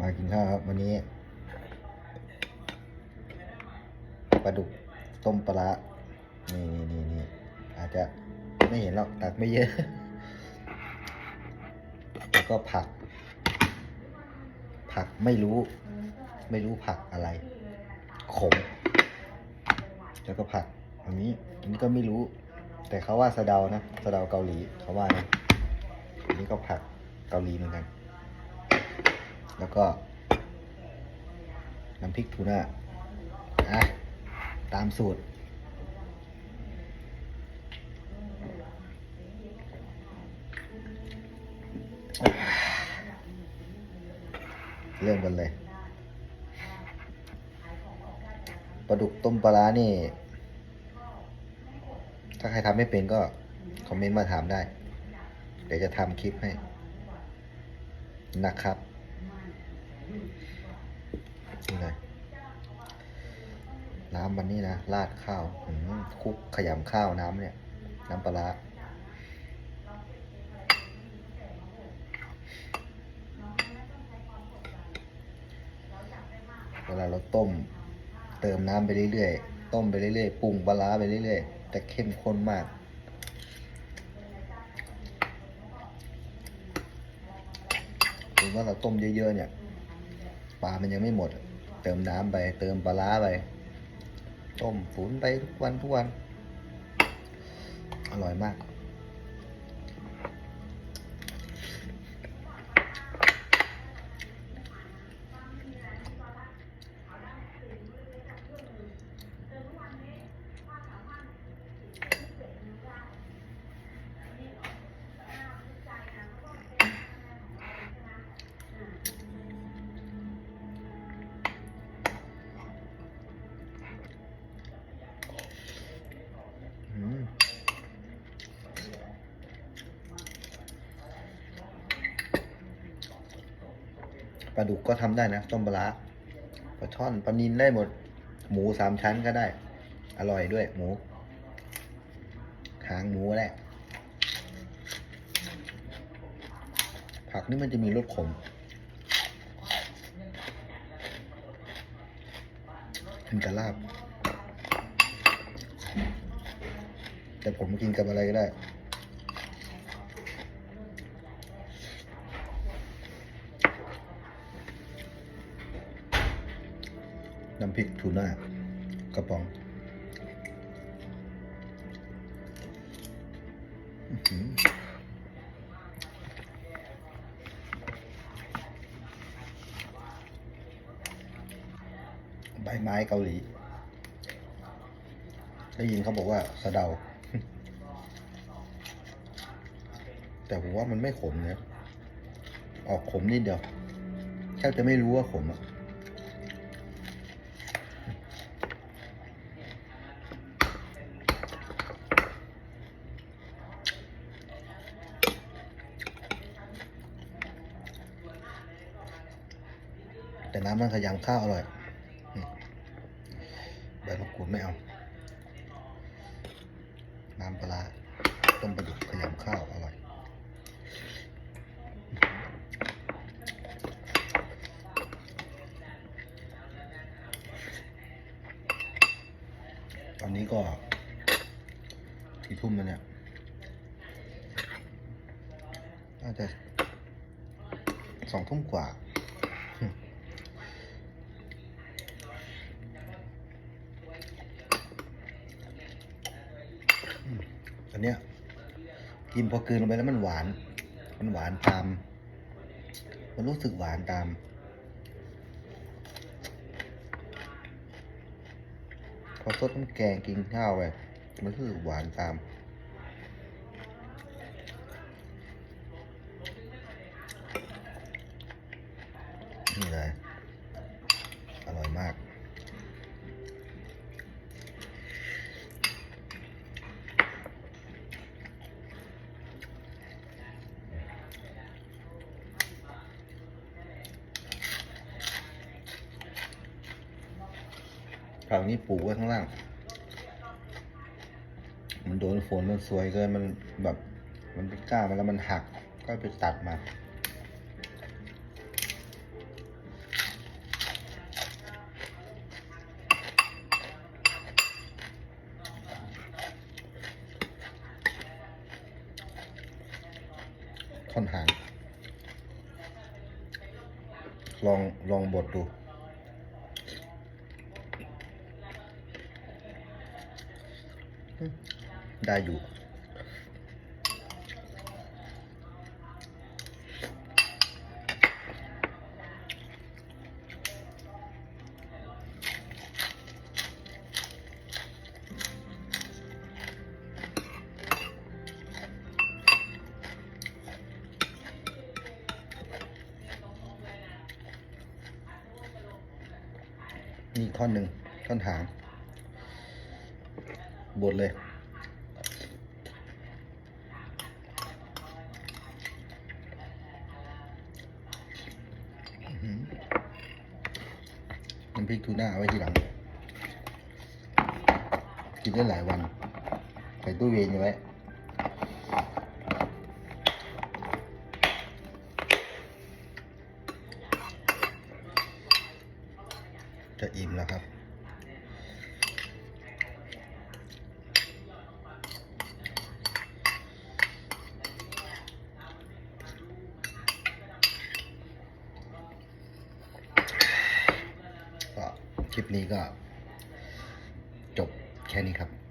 มากินข้าวครับวันนี้ปลาดุกต้มปลาร้านี่นี่นี่นี่อาจจะไม่เห็นหรอกตักไม่เยอะ แล้วก็ผัก ผักไม่รู้ ไม่รู้ผักอะไร ขม แล้วก็ผักอันนี้อันนี้ก็ไม่รู้ แต่เขาว่าสะเดานะสะเดาเกาหลีเขาว่านะอันนี้ก็ผักเกาหลีเหมือนกัน แล้วก็ น้ำพริกทูน่าอะตามสูตร เริ่มกันเลยปลาดุกต้มปลาร้านี่ ถ้าใครทำไม่เป็นก็ คอมเมนต์มาถามได้ เดี๋ยวจะทำคลิปให้นะครับ นี่เลยน้ำวันนี้นะราดข้าวคลุกขยำข้าวน้ำเนี่ย น้ำปลาร้าเวลาเราต้ม เติมน้ำไปเรื่อยๆ ต้มไปเรื่อยๆ ปรุงปลาไปเรื่อยๆ แต่เข้มข้นมากหรือว่าเราต้มเยอะๆเนี่ย ปลามันยังไม่หมด เติมน้ำไป เติมปลาร้าไป ต้มฝุนไปทุกวันทุกวัน อร่อยมาก ปลาดุกก็ทำได้นะ ต้มปลาปลาช่อนปลานินได้หมด หมูสามชั้นก็ได้ อร่อยด้วย หมูหางหมูก็ได้ผักนี่มันจะมีรสขมกินกับลาบ แต่ผมกินกับอะไรก็ได้ น้ำพริกทูน่ากระป๋องใบไม้เกาหลีได้ยินเขาบอกว่าสะเดา แต่ผมว่ามันไม่ขมนะออกขมนิดเดียวแค่จะไม่รู้ว่าขมอะ น้ำมันขยำข้าวอร่อยใบมะกรูดไม่เอา น้ำปลาร้าต้มปลาดุกขยำข้าวอร่อยตอนนี้ก็ที่ทุ่มแล้วเนี่ยน่าจะสองทุ่มกว่า อัน เนี้ยกินพอกลืนลงไปแล้วมันหวาน มันหวานตาม มันรู้สึกหวานตาม พอซดน้ำแกงกินข้าวไปมันรู้สึกหวานตามนี่เลย ฝั่งนี้ปลูกไว้ข้างล่าง มันโดนฝนมันสวยเกินมันแบบมันไปก้ามัแล้วมันหักก็ไปตัดมาท่อนหาง ลองลองบดดู ได้อยู่ นี่ท่อนหนึ่งท่อนหาง บดเลย น้ำพริกทูน่าไว้ทีหลัง กินได้หลายวัน ใส่ตู้เย็นเอาไว้จะอิ่มแล้วครับ ก็คลิป นี้ก็จบแค่นี้ครับ